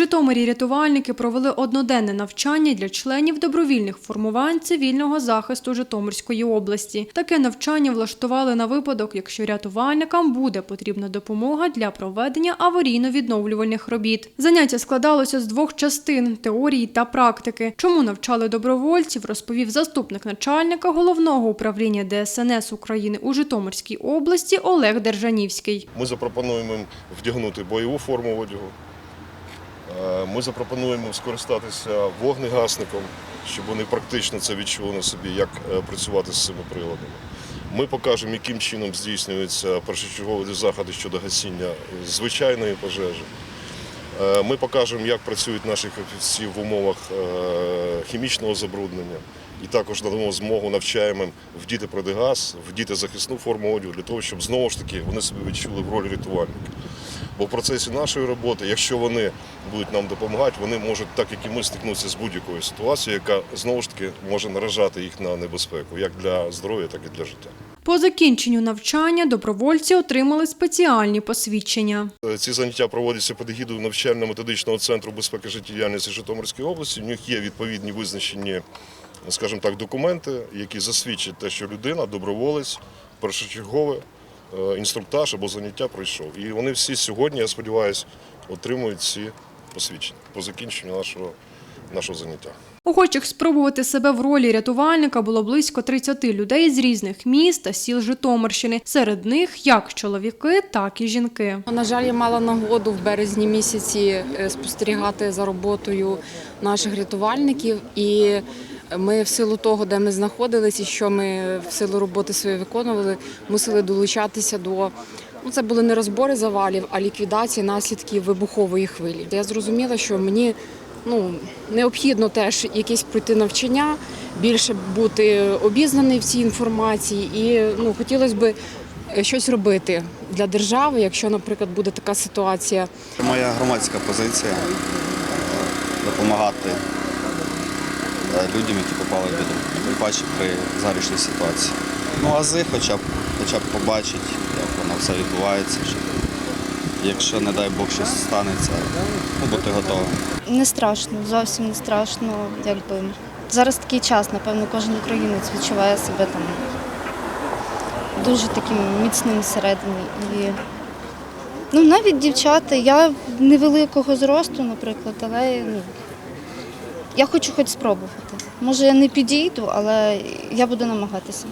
Житомирі рятувальники провели одноденне навчання для членів добровільних формувань цивільного захисту Житомирської області. Таке навчання влаштували на випадок, якщо рятувальникам буде потрібна допомога для проведення аварійно-відновлювальних робіт. Заняття складалося з двох частин теорії та практики. Чому навчали добровольців, розповів заступник начальника головного управління ДСНС України у Житомирській області Олег Держанівський. Ми запропонуємо вдягнути бойову форму одягу. Е, Ми запропонуємо скористатися вогнегасником, щоб вони практично це відчули на собі, як е, працювати з цими приладами. Ми покажемо, яким чином здійснюються першочергові заходи щодо гасіння звичайної пожежі. Е, Ми покажемо, як працюють наші фахівці в умовах хімічного забруднення. І також надамо змогу навчаємо вдіти протигаз, вдіти захисну форму одягу для того, щоб знову ж таки вони себе відчули в ролі рятувальника. Бо в процесі нашої роботи, якщо вони будуть нам допомагати, вони можуть, так як і ми, стикнутися з будь-якою ситуацією, яка знову ж таки може наражати їх на небезпеку, як для здоров'я, так і для життя. По закінченню навчання добровольці отримали спеціальні посвідчення. Ці заняття проводяться під егідою навчально-методичного центру безпеки життєдіяльності Житомирської області. У них є відповідні визначені, скажімо так, документи, які засвідчать те, що людина, доброволець, першочергове інструктаж або заняття пройшов. І вони всі сьогодні, я сподіваюся, отримують ці посвідчення по закінченню нашого, нашого заняття. Охочих спробувати себе в ролі рятувальника було близько 30 людей з різних міст та сіл Житомирщини. Серед них як чоловіки, так і жінки. На жаль, я мала нагоду в березні місяці е, спостерігати за роботою наших рятувальників. І ми в силу того, де ми знаходилися, що ми в силу роботи своєї виконували, мусили долучатися до. Ну, це були не розбори завалів, а ліквідації наслідків вибухової хвилі. Я зрозуміла, що мені ну, необхідно теж якесь пройти навчання, більше бути обізнаний в цій інформації, і ну, хотілося б щось робити для держави, якщо, наприклад, буде така ситуація. Моя громадська позиція е, допомагати е, людям, які попали в біду, тим паче при зарішній ситуації. Ну, ази хоча б, хоча б побачить, як воно все відбувається, щоб якщо, не дай Бог, щось станеться, ну, бути готовим. Не страшно, зовсім не страшно. Якби зараз такий час, напевно, кожен українець відчуває себе там дуже таким міцним всередині. І ну, навіть дівчата, я невеликого зросту, наприклад, але ну, я хочу хоч спробувати. Може, я не підійду, але я буду намагатися.